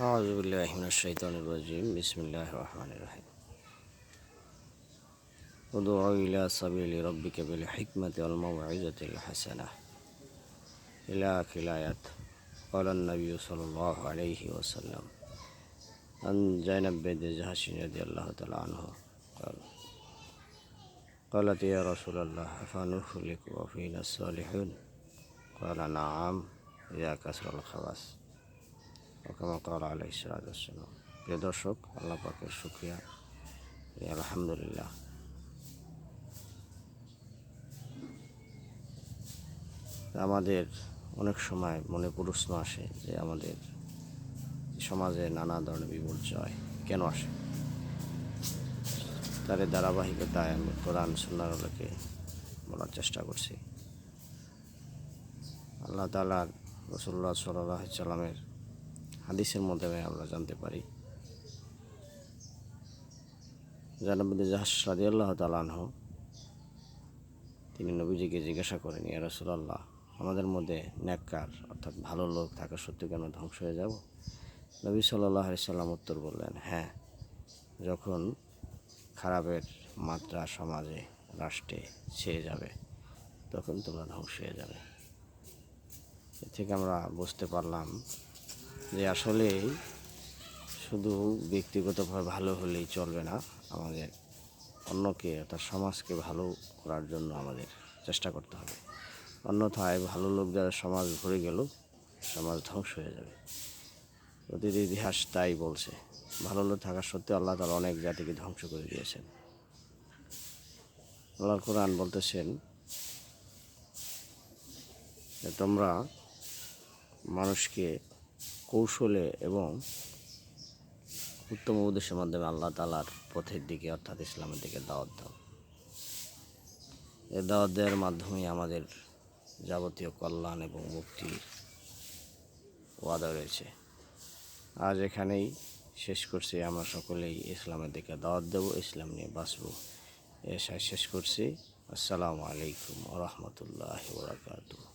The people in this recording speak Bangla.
أعوذ بالله من الشيطان الرجيم. بسم الله الرحمن الرحيم. ودعوا إلى سبيل ربك بالحكمة والموعظة الحسنة. إلى آخر كلايات قال النبي صلى الله عليه وسلم. عن زينب بنت جهش رضي الله تعالى عنها قال. قالت يا رسول الله أفنخلق وفينا الصالحون؟ قال نعم يا كسر الخواص. ওকামা কাল আলাই সিরাজাম প্রিয় দর্শক, আল্লাহ পাকের শুক্রিয়া। আলহামদুলিল্লাহ। আমাদের অনেক সময় মনে প্রশ্ন আসে যে আমাদের সমাজে নানা ধরনের বিপর্যয় কেন আসে? তার ধারাবাহিকতায় আমি কোরআন সুন্নারকে বলার চেষ্টা করছি। আল্লাহ তালার রসুল্লাহ সাল্লাহ সাল্লামের হাদিসের মাধ্যমে আমরা জানতে পারি। জানাবুদ্দি জাহাজ রাজি আল্লাহ তালানহ তিনি নবীজিকে জিজ্ঞাসা করেন, ইয়া রসুলাল্লাহ, আমাদের মধ্যে ন্যাক্কার অর্থাৎ ভালো লোক থাকা সত্ত্বেও কেন ধ্বংস হয়ে যাব? নবী সাল্লাহ সাল্লাম উত্তর বললেন হ্যাঁ যখন খারাপের মাত্রা সমাজে, রাষ্ট্রে ছেয়ে যাবে, তখন তোমরা ধ্বংস হয়ে যাবে। এ থেকে আমরা বুঝতে পারলাম যে আসলে শুধু ব্যক্তিগতভাবে ভালো হলেই চলবে না, আমাদের অন্যকে অর্থাৎ সমাজকে ভালো করার জন্য আমাদের চেষ্টা করতে হবে। অন্যথায় ভালো লোক যারা সমাজ ভরে গেল, সমাজ ধ্বংস হয়ে যাবে। অতীত ইতিহাস তাই বলছে, ভালো লোক থাকা সত্ত্বেও আল্লাহ তালা অনেক জাতিকে ধ্বংস করে দিয়েছেন। আল্লাহ কোরআন বলতেছেন তোমরা মানুষকে কৌশলে এবং উত্তম উদ্দেশ্যের মাধ্যমে আল্লাহ তালার পথের দিকে অর্থাৎ ইসলামের দিকে দাওয়াত দাও। এ দাওয়াত দেওয়ার মাধ্যমে আমাদের যাবতীয় কল্যাণ এবং মুক্তির ওয়াদা রয়েছে। আজ এখানেই শেষ করছি। আমরা সকলেই ইসলামের দিকে দাওয়াত দেবো, ইসলাম নিয়ে বাঁচবো। এসায় শেষ করছি। আসসালামু আলাইকুম রহমতুল্লাহ বরাকাতুহ।